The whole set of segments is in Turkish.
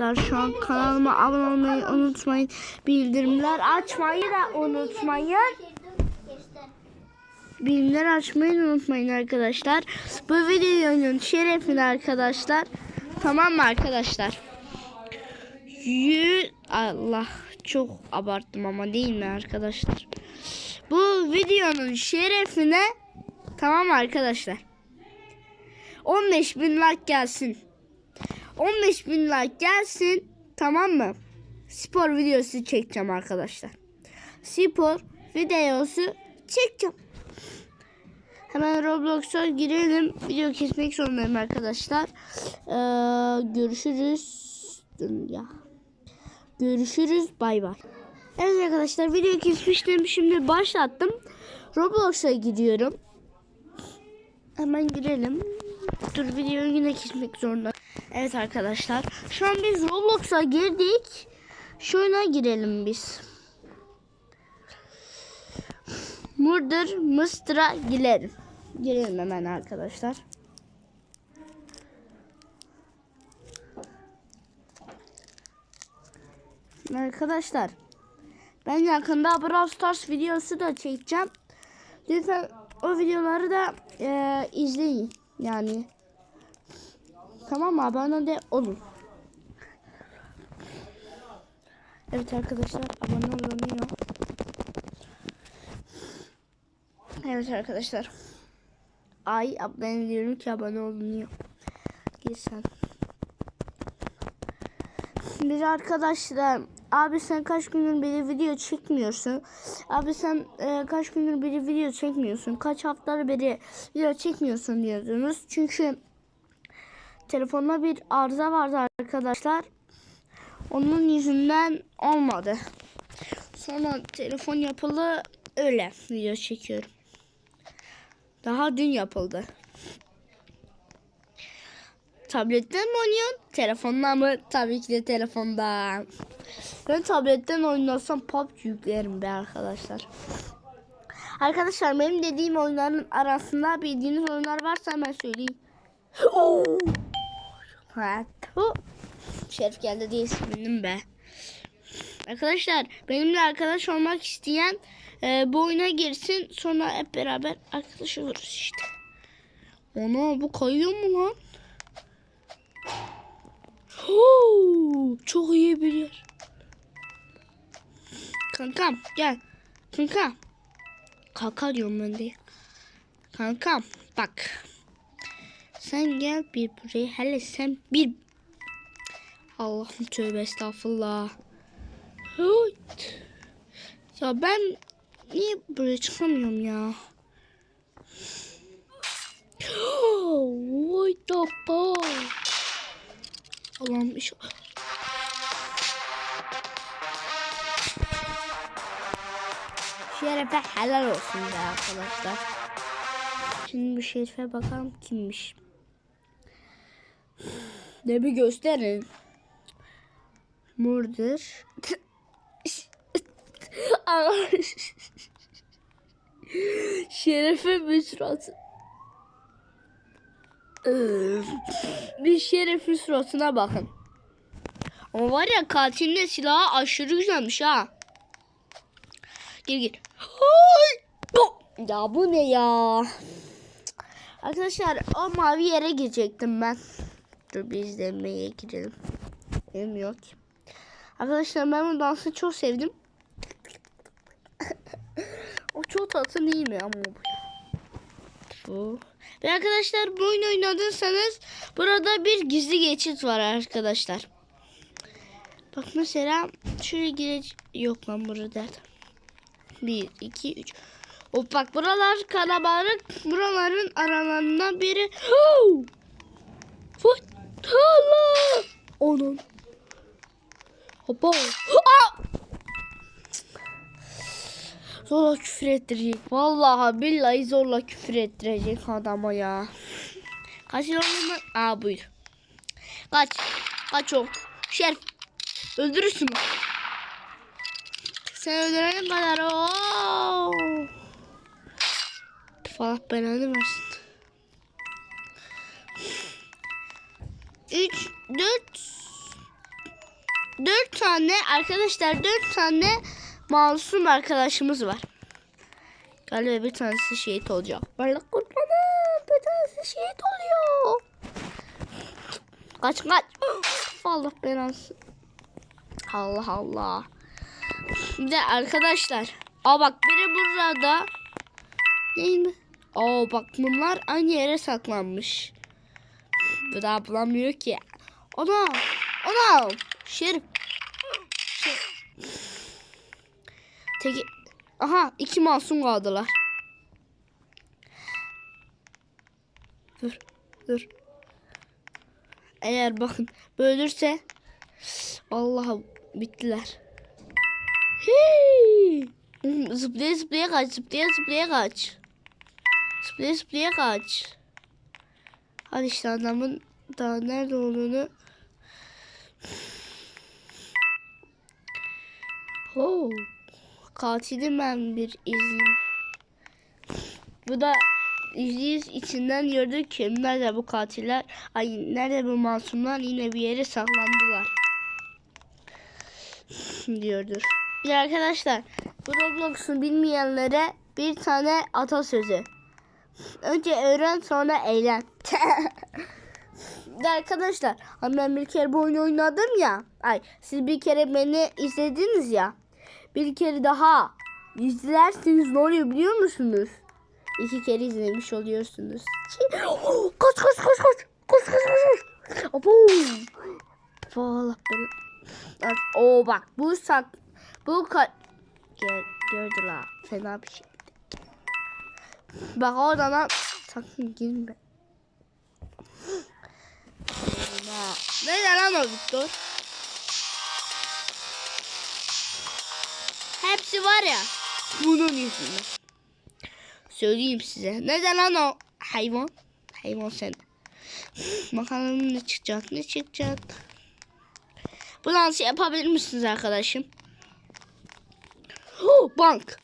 arkadaşlar. Şu an kanalıma abone olmayı unutmayın. Bildirimler açmayı da unutmayın. Bildirimler açmayı unutmayın arkadaşlar. Bu videonun şerefine arkadaşlar. Tamam mı arkadaşlar? Yü Allah çok abarttım ama değil mi arkadaşlar? Bu videonun şerefine tamam arkadaşlar? 15 bin like gelsin. 15 bin like gelsin. Tamam mı? Spor videosu çekeceğim arkadaşlar. Spor videosu çekeceğim. Hemen Roblox'a girelim. Video kesmek zorundayım arkadaşlar. Ee, görüşürüz. Dur ya. Görüşürüz. Bay bay. Evet arkadaşlar video kesmiştim. Şimdi başlattım. Roblox'a gidiyorum. Hemen girelim. Dur videoyu yine kesmek zorunda. Evet arkadaşlar. Şu an biz Roblox'a girdik. Şuna girelim biz. Murder Mıstıra girelim. Girelim hemen arkadaşlar. Arkadaşlar ben yakında Brawl Stars videosu da çekeceğim. Lütfen o videoları da e, izleyin. Yani tamam? Abone de olun. Evet arkadaşlar abone olunuyor. Evet arkadaşlar. Ay ben diyorum ki abone olunuyor. Gir sen. Bir arkadaşlar abi sen kaç gündür beri video çekmiyorsun. Abi sen e, kaç gündür beri video çekmiyorsun. Kaç haftadır beri video çekmiyorsun diyordunuz. Çünkü telefonda bir arıza vardı arkadaşlar. Onun yüzünden olmadı. Sonra telefon yapılı öyle video çekiyorum. Daha dün yapıldı. Tabletten mi oynuyorsun? Telefondan mı? Tabii ki de telefondan. Ben tabletten oynasam PUBG yüklerim be arkadaşlar. Arkadaşlar benim dediğim oyunların arasında bildiğiniz oyunlar varsa hemen söyleyeyim. Ha, tu. Şerif geldi diye sevindim be. Arkadaşlar benimle arkadaş olmak isteyen e, bu oyuna girsin sonra hep beraber arkadaş oluruz işte. Ana bu kayıyor mu lan? Huu, çok iyi bir yer. Kankam gel. Kankam. Kanka diyorum ben de. Kankam bak. Sen gel bir buraya. Hele sen bir... Allah'ım tövbe estağfurullah. Hıt. Ya ben niye buraya çıkamıyorum ya? What the fuck? Allah'ım iş... Şerefe helal olsun be arkadaşlar. Şimdi bu şerife bakalım kimmiş. Ne bir gösterin. Murder. Şerefe bir. Öf. Bir şerefin suratına bakın. Ama var ya katilin silahı aşırı güzelmiş ha. Gir gir. Ya bu ne ya? Arkadaşlar o mavi yere girecektim ben. Dur bir izlemeye girelim. Benim yok. Arkadaşlar ben bu dansı çok sevdim. o çok tatlı değil mi ama bu? Bu. Ve arkadaşlar bu oyun oynadıysanız burada bir gizli geçit var arkadaşlar. Bak mesela şuraya gire yok lan burada. 1 2 3 O bak buralar kalabalık. Buraların aralarından biri. What? Allah! Onun. Hoppa. Aa! Zorla küfür ettirecek. Vallahi billahi zorla küfür ettirecek adama ya. Kaç yıl? Aa buyur. Kaç. Kaç ol. Şerif. Öldürürsün. Sen öldürene kadar o. Allah belanı versin. 3, 4, dört tane arkadaşlar dört tane masum arkadaşımız var. Galiba bir tanesi şehit olacak. Vallahi kurbanım bir tanesi şehit oluyor. Kaç kaç. Allah belansı. Allah Allah. Bir de arkadaşlar. Aa bak biri burada. Değil mi? Aa bak bunlar aynı yere saklanmış. Bu da bulamıyor ki. Ana! Ana! Şerif. Teki... Aha iki masum kaldılar. Dur. Dur. Eğer bakın bölürse Allah'a bittiler. Hii. Zıplaya zıplaya kaç, zıplaya zıplaya kaç. Zıplaya zıplaya kaç. Hadi işte adamın daha nerede olduğunu. Oh. Katilim ben bir izleyeyim. Bu da izleyiz içinden gördük ki nerede bu katiller, ay nerede bu masumlar yine bir yere saklandılar. diyordur. Bir arkadaşlar bu Roblox'u bilmeyenlere bir tane atasözü. Önce öğren sonra eğlen. Arkadaşlar ben bir kere bu oyunu oynadım ya. Ay siz bir kere beni izlediniz ya. Bir kere daha izlerseniz ne oluyor biliyor musunuz? İki kere izlemiş oluyorsunuz. Kaç kaç kaç kaç. Kaç kaç kaç kaç. Abo. Allah beni. Oo bak bu sak bu ka Gel, gördüler. Fena bir şey. Bak oradan al. Sakın girme. Nerede lan o Victor? Hepsi var ya. Bunun yüzünden. Söyleyeyim size. Neden lan o hayvan? Hayvan sen. Bakalım ne çıkacak ne çıkacak. Bu dansı yapabilir misiniz arkadaşım? Oh, bank.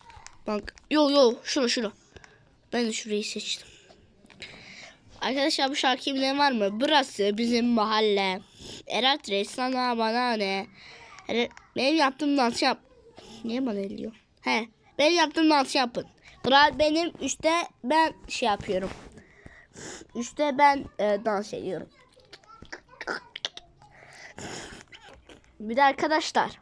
Bank. Yo yo şura şura. Ben de şurayı seçtim. Arkadaşlar bu şarkı bilen var mı? Burası bizim mahalle. Erat Reis sana bana ne? Benim yaptığım dansı yap. Niye bana eliyor? He. Benim yaptığım dansı yapın. Kral benim üstte ben şey yapıyorum. Üstte ben e, dans ediyorum. Bir de arkadaşlar.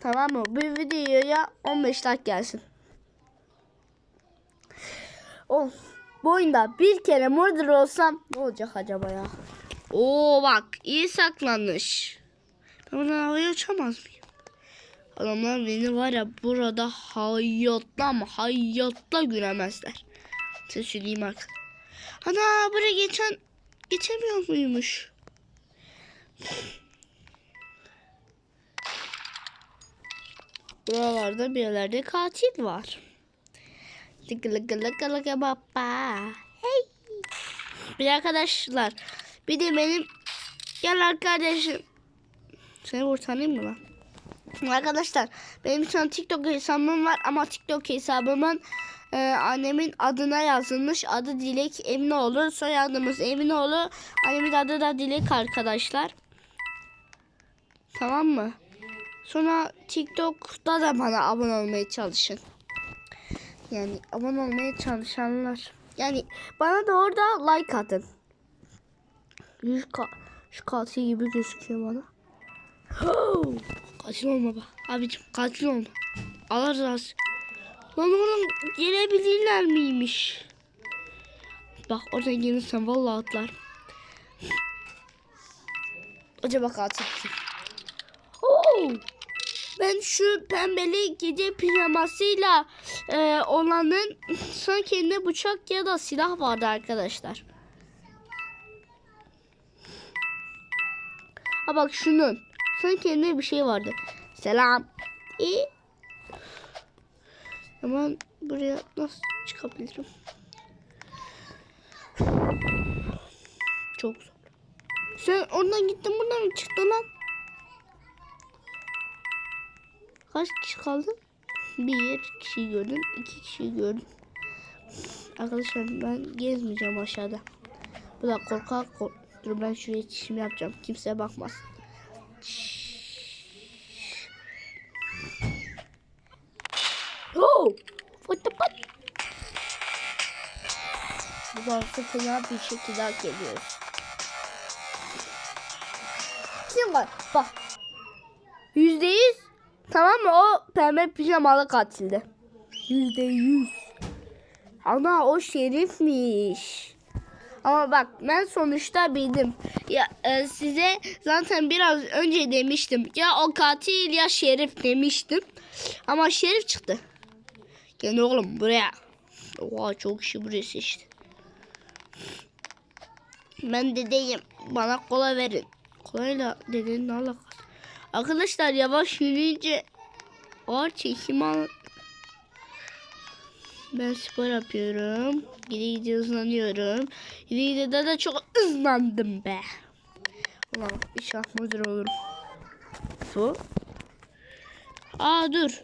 Tamam mı? Bu videoya 15 like gelsin. Oh, bu oyunda bir kere murder olsam ne olacak acaba ya? Oo bak iyi saklanmış. Ben buradan havaya uçamaz mıyım? Adamlar beni var ya burada hayatta ama hayatta göremezler. Size söyleyeyim bak. Ana buraya geçen geçemiyor muymuş? Buralarda bir yerlerde katil var. Lıkı lıkı lıkı lıkı baba. Hey. Bir arkadaşlar. Bir de benim gel arkadaşım. Seni kurtarayım mı lan? Arkadaşlar benim şu an TikTok hesabım var ama TikTok hesabımın e, annemin adına yazılmış. Adı Dilek Eminoğlu. Soyadımız Eminoğlu. Annemin adı da Dilek arkadaşlar. Tamam mı? Sonra TikTok'ta da bana abone olmaya çalışın. Yani abone olmaya çalışanlar. Yani bana da orada like atın. Şu katil gibi gözüküyor bana. katil olma bak. Abicim katil olma. Allah razı. Lan oradan gelebilirler miymiş? Bak oradan gelirsen vallahi atlar. Acaba katil kim? Oo! Ben şu pembeli gece pijamasıyla e, olanın sanki elinde bıçak ya da silah vardı arkadaşlar. Ha bak şunun. Sanki elinde bir şey vardı. Selam. İyi. Hemen buraya nasıl çıkabilirim? Çok zor. Sen oradan gittin buradan mı çıktın lan? Kaç kişi kaldı? Bir kişi gördüm. iki kişi gördüm. Arkadaşlar ben gezmeyeceğim aşağıda. Bu da korkak kork. Ben şuraya çişimi yapacağım. Kimse bakmaz. Fena bir şekilde hak ediyoruz. Kim var? Bak. Yüzde yüz. Tamam mı? O pembe pijamalı katildi. Yüzde yüz. Ana o şerifmiş. Ama bak ben sonuçta bildim. Ya e, size zaten biraz önce demiştim. Ya o katil ya şerif demiştim. Ama şerif çıktı. Gel oğlum buraya. Oha çok kişi buraya seçti. Ben dedeyim. Bana kola verin. Kolayla dedenin alakası? Arkadaşlar yavaş yürüyünce ağır çekim al. Ben spor yapıyorum. Gide gide hızlanıyorum. Gide gide de, de çok hızlandım be. Ulan inşallah müdür olurum. Bu. Aa dur.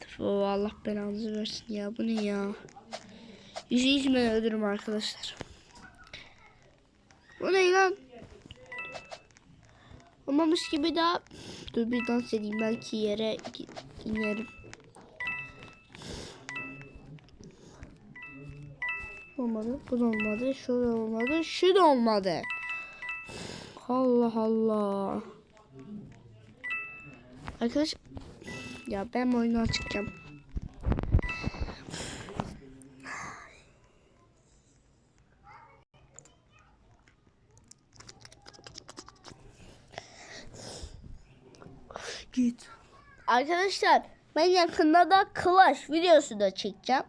Tıfı, Allah belanızı versin ya. Bu ne ya? Yüzü hiç ben öldürürüm arkadaşlar. Bu ne lan? Olmamış gibi daha. Dur bir dans edeyim. Belki yere inerim. Olmadı. Bu da olmadı. Şu da olmadı. Şu da olmadı. Allah Allah. Arkadaş ya ben bu oyunu açacağım. Git. Arkadaşlar ben yakında da Clash videosu da çekeceğim.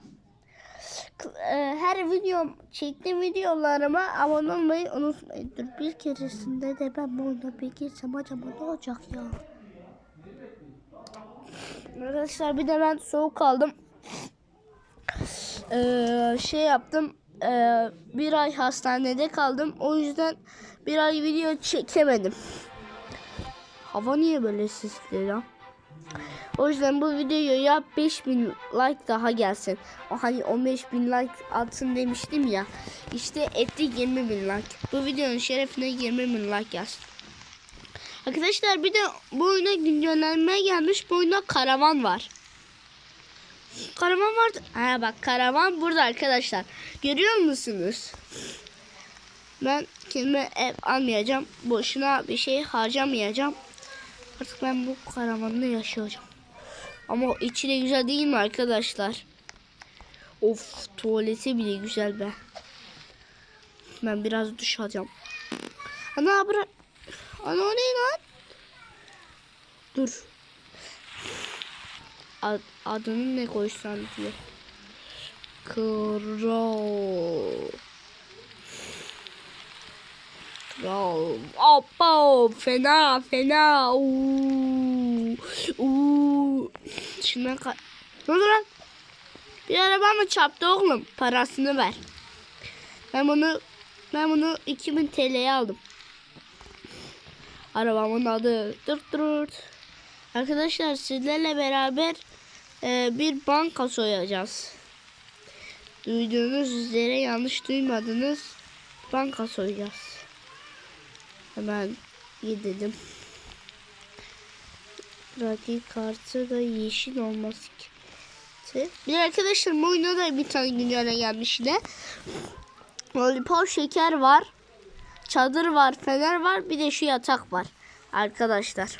E, Her video çektiğim videolarıma abone olmayı unutmayın. Dur bir keresinde de ben bu oyuna bir girsem acaba ne olacak ya? Arkadaşlar bir de ben soğuk kaldım. Ee, şey yaptım. Ee, bir ay hastanede kaldım. O yüzden bir ay video çekemedim. Hava niye böyle sisli ya? O yüzden bu videoya 5000 like daha gelsin. O hani 15000 like atsın demiştim ya. İşte etti 20 bin like. Bu videonun şerefine 20 bin like gelsin. Arkadaşlar bir de bu oyuna güncellenme gelmiş. Bu oyunda karavan var. Karavan vardı. Ha bak karavan burada arkadaşlar. Görüyor musunuz? Ben kendime ev almayacağım. Boşuna bir şey harcamayacağım. Artık ben bu karavanda yaşayacağım. Ama içi de güzel değil mi arkadaşlar? Of tuvaleti bile güzel be. Ben biraz duş alacağım. Ana bırak. Ana o ne lan? Dur. Ad, adını ne koysam diye. Kral. Kral. Hoppa fena fena. Uuu. Uuu. Şundan ka... Ne oldu lan? Bir araba mı çarptı oğlum? Parasını ver. Ben bunu ben bunu 2000 TL'ye aldım. Arabamın adı dırt dırt. Arkadaşlar sizlerle beraber e, bir banka soyacağız. Duyduğunuz üzere yanlış duymadınız. Banka soyacağız. Hemen gidelim. Rakip kartı da yeşil olması gerekti. Bir arkadaşlar bu da bir tane güncele gelmiş yine. Lollipop şeker var. Çadır var, fener var, bir de şu yatak var. Arkadaşlar.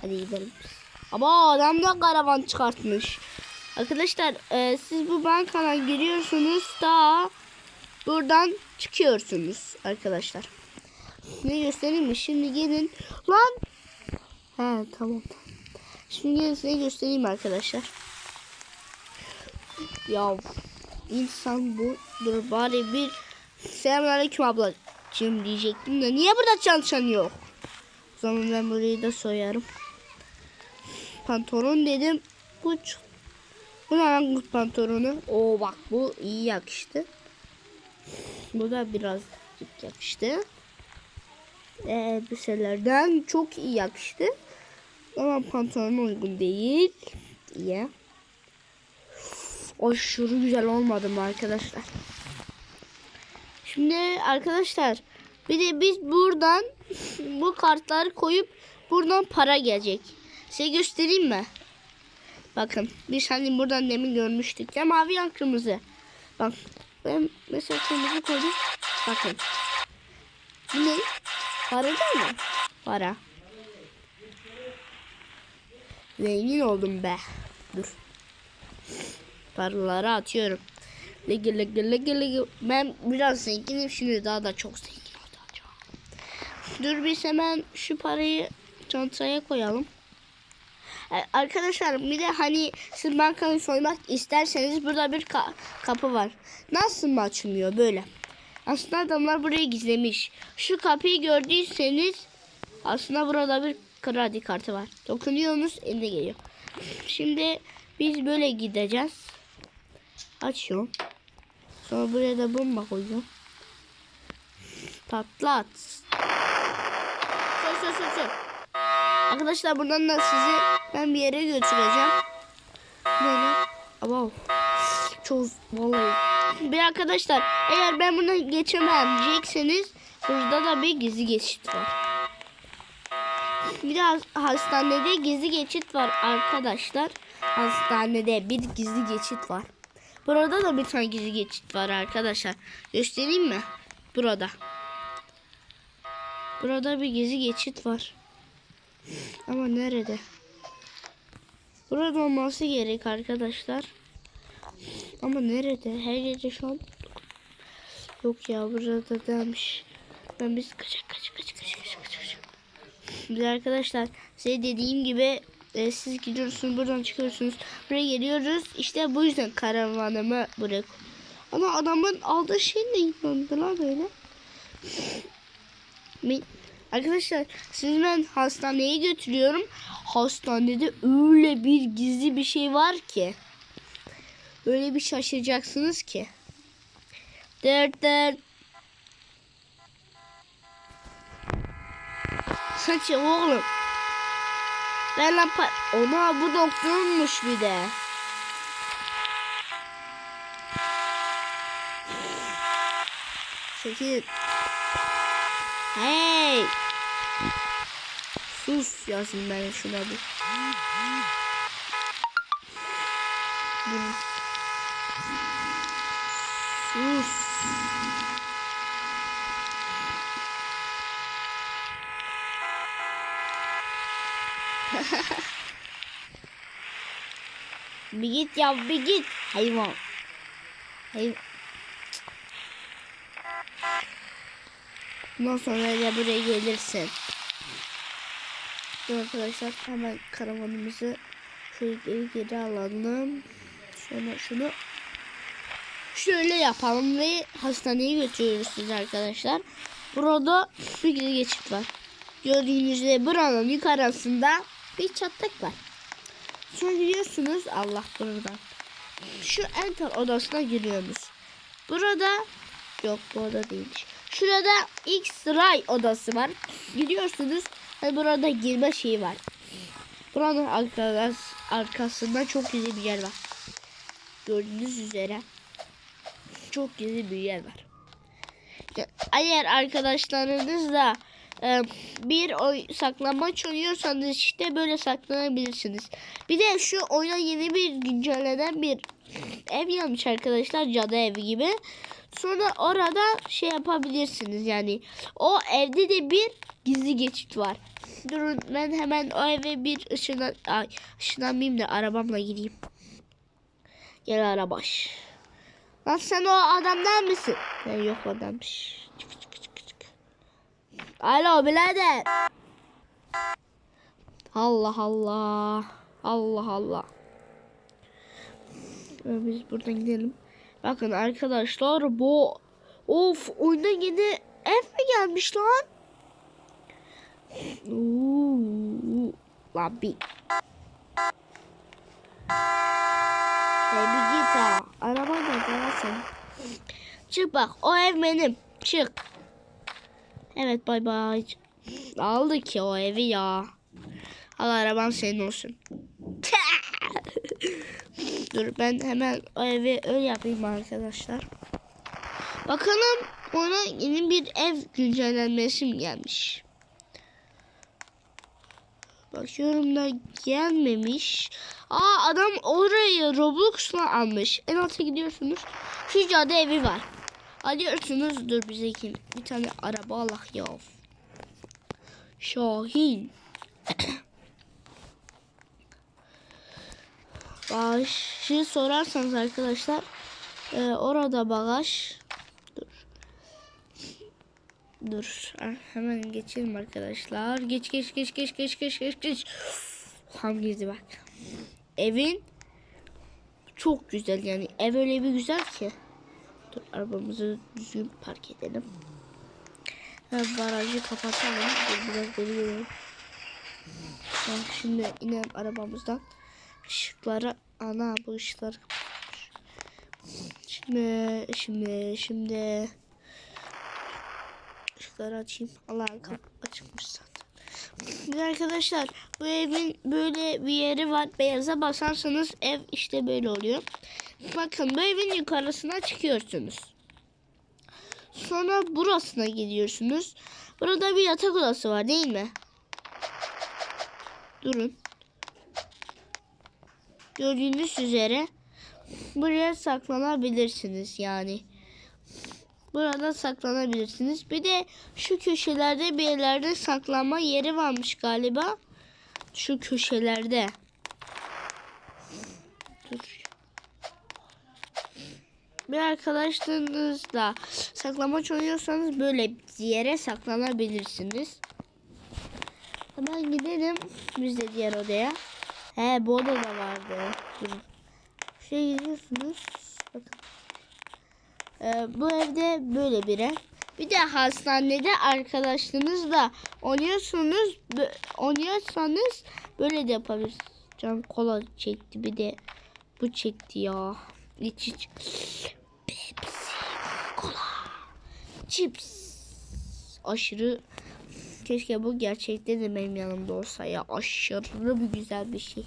Hadi gidelim. Ama adam da karavan çıkartmış. Arkadaşlar e, siz bu bankadan giriyorsunuz da buradan çıkıyorsunuz arkadaşlar. Ne göstereyim mi? Şimdi gelin. Lan. He tamam. Şimdi gelin size göstereyim arkadaşlar. Ya insan bu. Dur bari bir Selamünaleyküm ablacığım diyecektim de niye burada çalışan yok? O zaman ben burayı da soyarım. Pantolon dedim. Bu bu ne pantolonu? Oo bak bu iyi yakıştı. Bu da birazcık yakıştı. Elbiselerden çok iyi yakıştı. Ama pantolona uygun değil. İyi. Aşırı güzel olmadı mı arkadaşlar? Şimdi arkadaşlar bir de biz buradan bu kartları koyup buradan para gelecek. Size göstereyim mi? Bakın biz hani buradan demin görmüştük ya mavi ya kırmızı. Bak ben mesela kırmızı koydum. Bakın. Bu ne? Para değil mi? Para. Zengin oldum be. Dur. Paraları atıyorum. Lege lege lege lege. Ben biraz zenginim şimdi daha da çok zengin olacağım. Dur biz hemen şu parayı çantaya koyalım. E, Arkadaşlar bir de hani siz bankayı soymak isterseniz burada bir ka- kapı var. Nasıl mı açılmıyor böyle? Aslında adamlar burayı gizlemiş. Şu kapıyı gördüyseniz aslında burada bir kredi kartı var. Dokunuyorsunuz eline geliyor. Şimdi biz böyle gideceğiz. Açıyorum. Sonra buraya da bomba koyuyorum. Patlat. Sür sür sür sür. Arkadaşlar buradan da sizi ben bir yere götüreceğim. Böyle. Ama çok vallahi. Bir arkadaşlar eğer ben bunu geçemeyecekseniz burada da bir gizli geçit var. Bir de has- hastanede gizli geçit var arkadaşlar. Hastanede bir gizli geçit var. Burada da bir tane gizli geçit var arkadaşlar. Göstereyim mi? Burada. Burada bir gizli geçit var. Ama nerede? Burada olması gerek arkadaşlar. Ama nerede? Her yerde şu an yok ya burada demiş. Ben biz kaçak kaçak kaçak kaçak kaçak kaçak. Biz arkadaşlar size dediğim gibi e, siz gidiyorsunuz buradan çıkıyorsunuz buraya geliyoruz işte bu yüzden karavanımı buraya Ama adamın aldığı şey ne lan böyle? Ben- Arkadaşlar sizi ben hastaneye götürüyorum. Hastanede öyle bir gizli bir şey var ki. Öyle bir şaşıracaksınız ki. Dert dert. Saçı oğlum. Ben lan Ona bu doktormuş bir de. Çekil. Hey. Sus yazayım ben şuna bir. Sus. bir git ya bir git hayvan. Hayvan. Bundan sonra da buraya gelirsin. Dur arkadaşlar hemen karavanımızı şöyle geri geri alalım. Sonra şunu şöyle yapalım ve hastaneye götürüyoruz sizi arkadaşlar. Burada bir geçit var. Gördüğünüz gibi buranın yukarısında bir çatlak var. Sonra gidiyorsunuz Allah buradan. Şu enter odasına giriyorsunuz. Burada yok bu oda değilmiş. Şurada X-ray odası var. Gidiyorsunuz ve burada girme şeyi var. Buranın arkas, arkasında çok güzel bir yer var. Gördüğünüz üzere çok güzel bir yer var. Eğer arkadaşlarınızla e, bir oy saklambaç oynuyorsanız işte böyle saklanabilirsiniz. Bir de şu oyuna yeni bir güncellenen bir ev gelmiş arkadaşlar cadı evi gibi. Sonra orada şey yapabilirsiniz yani. O evde de bir gizli geçit var. Durun ben hemen o eve bir ışına, ay, ışınlanmayayım da arabamla gideyim. Gel arabaş. Lan sen o adamdan mısın? Ya yok adammış. Alo birader. Allah Allah. Allah Allah. Ee, Biz buradan gidelim. Bakın arkadaşlar bu of oyuna yeni ev mi gelmiş lan? Oo, lan bir. Hey bir git ha. Araba da sen. Çık bak o ev benim. Çık. Evet bay bay. Aldı ki o evi ya. Al araban senin olsun. Dur ben hemen o evi öyle yapayım arkadaşlar. Bakalım ona yeni bir ev güncellenmesi mi gelmiş? Bakıyorum da gelmemiş. Aa adam orayı Roblox'la almış. En alta gidiyorsunuz. Şu cadı evi var. Alıyorsunuz. Dur bize kim? Bir tane araba Allah ya. Şahin. Bagajı sorarsanız arkadaşlar e, orada bagaj dur. Dur. Ah, hemen geçelim arkadaşlar. Geç geç geç geç geç geç geç geç. Tam girdi bak. Evin çok güzel yani. Ev öyle bir güzel ki. Dur arabamızı düzgün park edelim. Barajı kapatalım. Biraz geri gelelim. Şimdi inelim arabamızdan ışıkları ana bu ışıkları. Şimdi şimdi şimdi ışıkları açayım. Allah'ın kapı açıkmış zaten. Arkadaşlar bu evin böyle bir yeri var. Beyaza basarsanız ev işte böyle oluyor. Bakın bu evin yukarısına çıkıyorsunuz. Sonra burasına gidiyorsunuz. Burada bir yatak odası var değil mi? Durun. Gördüğünüz üzere buraya saklanabilirsiniz yani. Burada saklanabilirsiniz. Bir de şu köşelerde bir yerlerde saklanma yeri varmış galiba. Şu köşelerde. Dur. Bir arkadaşlarınızla saklamaç oynuyorsanız böyle bir yere saklanabilirsiniz. Hemen gidelim biz de diğer odaya. He bu odada vardı. Şuraya gidiyorsunuz. Bakın. Ee, bu evde böyle biri. Bir de hastanede arkadaşlarınızla oynuyorsunuz. Oynuyorsanız böyle de yapabilirsiniz. Can kola çekti bir de bu çekti ya. İç iç. Pepsi, kola, cips. Aşırı Keşke bu gerçekte de benim yanımda olsa ya. Aşırı bir güzel bir şey.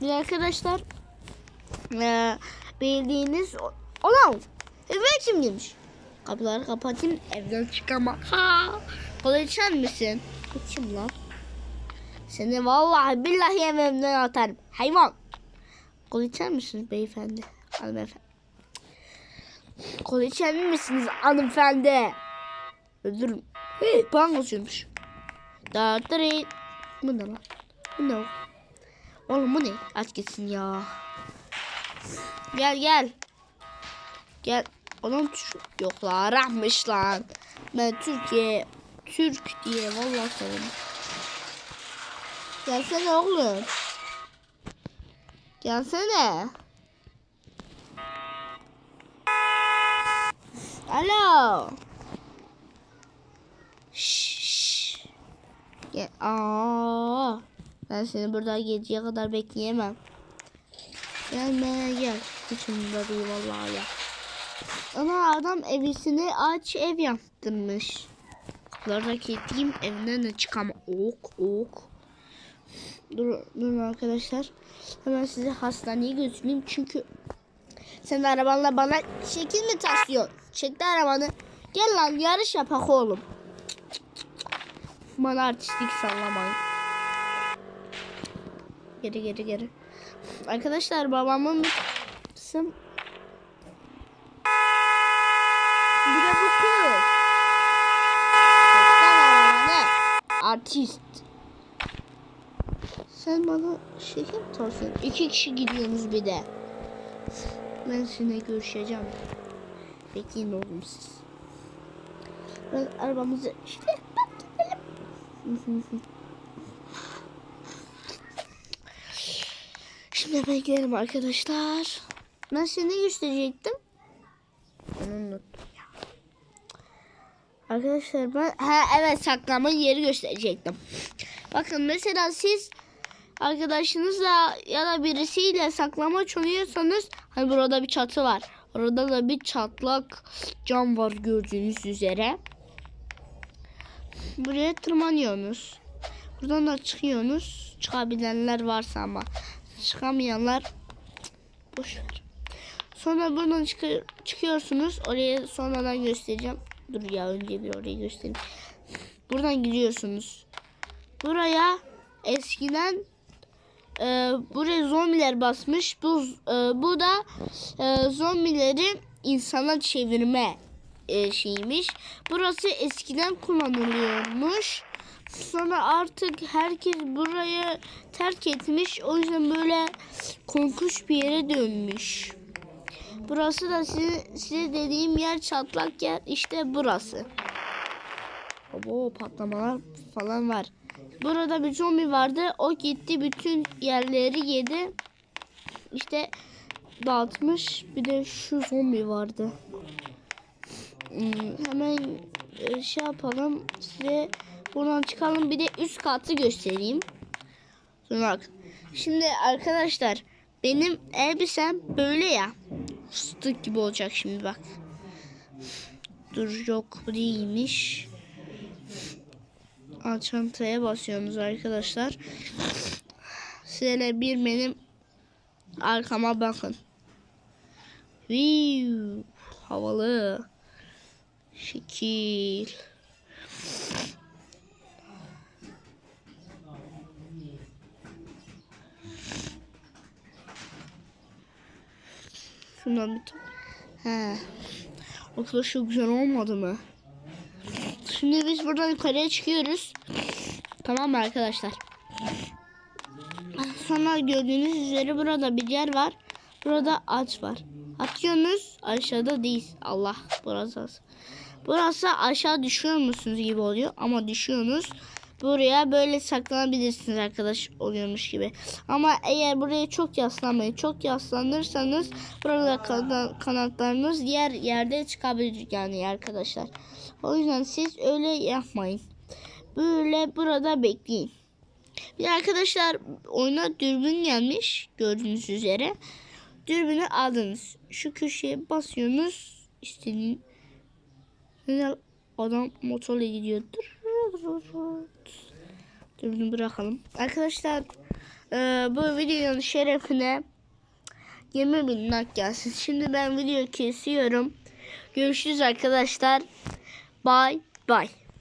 Bir arkadaşlar eee bildiğiniz olan eve kim girmiş? Kapıları kapatayım evden çıkamam. Ha! Kola içer misin? Kim lan? Seni vallahi billahi evimden atarım. Hayvan. Kola içer misiniz beyefendi? Hanımefendi. Kola içer misiniz hanımefendi? Öldürürüm. Hey, puan kasıyormuş. Dağıtırı. Bu ne lan? Bu ne? Oğlum bu ne? Aç gitsin ya. Gel gel. Gel. Oğlum yok la rahmış lan. Ben Türkiye Türk diye vallahi sevindim. Gelsene oğlum. Gelsene. Alo. Şşş. Gel. Aa. Ben seni burada geceye kadar bekleyemem. Gelme gel. Hiç umurumda değil vallahi ya. Ana adam evisini aç ev yaptırmış. Kapıları kilitleyeyim evinden de çıkamam. Ok ok. Dur, durun arkadaşlar. Hemen sizi hastaneye götüreyim çünkü sen arabanla bana şekil mi taslıyor? Çekti arabanı. Gel lan yarış yapak oğlum. Bana artistlik sallamayın. Geri geri geri. Arkadaşlar babamın kısım bir de bu kız. Artist. Sen bana şekil mi taslıyorsun? İki kişi gidiyorsunuz bir de. Ben sizinle görüşeceğim. Bekleyin oğlum siz. Ben arabamızı işte Şimdi bekleyelim arkadaşlar. Ben size ne gösterecektim? Onu unuttum. Arkadaşlar ben ha evet saklama yeri gösterecektim. Bakın mesela siz arkadaşınızla ya da birisiyle saklama oynuyorsanız hani burada bir çatı var. Orada da bir çatlak cam var gördüğünüz üzere. Buraya tırmanıyorsunuz. Buradan da çıkıyorsunuz. Çıkabilenler varsa ama çıkamayanlar boş ver. Sonra buradan çıkıyor, çıkıyorsunuz. Oraya sonradan göstereceğim. Dur ya önce bir orayı göstereyim. Buradan giriyorsunuz. buraya eskiden e, buraya zombiler basmış. Bu e, bu da e, zombileri insana çevirme e, şeymiş. Burası eskiden kullanılıyormuş. Sonra artık herkes burayı terk etmiş. O yüzden böyle korkunç bir yere dönmüş. Burası da size, size dediğim yer çatlak yer işte burası. Oo patlamalar falan var. Burada bir zombi vardı. O gitti bütün yerleri yedi. İşte dağıtmış. Bir de şu zombi vardı. Hmm, hemen e, şey yapalım. Size buradan çıkalım. Bir de üst katı göstereyim. Sonra. Şimdi arkadaşlar benim elbisem böyle ya. Fıstık gibi olacak şimdi bak. Dur yok bu değilmiş. Al çantaya basıyorsunuz arkadaşlar. Şöyle bir benim arkama bakın. Viu, havalı. Şekil. Şundan bir tane. He. Arkadaşlar çok güzel olmadı mı? Şimdi biz buradan yukarıya çıkıyoruz. Tamam mı arkadaşlar? Sonra gördüğünüz üzere burada bir yer var. Burada ağaç var. Atıyorsunuz aşağıda değil. Allah burası. Burası aşağı düşüyor musunuz gibi oluyor ama düşüyorsunuz. Buraya böyle saklanabilirsiniz arkadaş oluyormuş gibi. Ama eğer buraya çok yaslanmayın. Çok yaslanırsanız burada kana- kanatlarınız diğer yerde çıkabilir yani arkadaşlar. O yüzden siz öyle yapmayın. Böyle burada bekleyin. Bir arkadaşlar oyuna dürbün gelmiş gördüğünüz üzere. Dürbünü aldınız. Şu köşeye basıyorsunuz. İstediğin Güzel adam motorla gidiyor. Dürbünü bırakalım. Arkadaşlar e, bu videonun şerefine 20 bin like gelsin. Şimdi ben video kesiyorum. Görüşürüz arkadaşlar. Bye bye.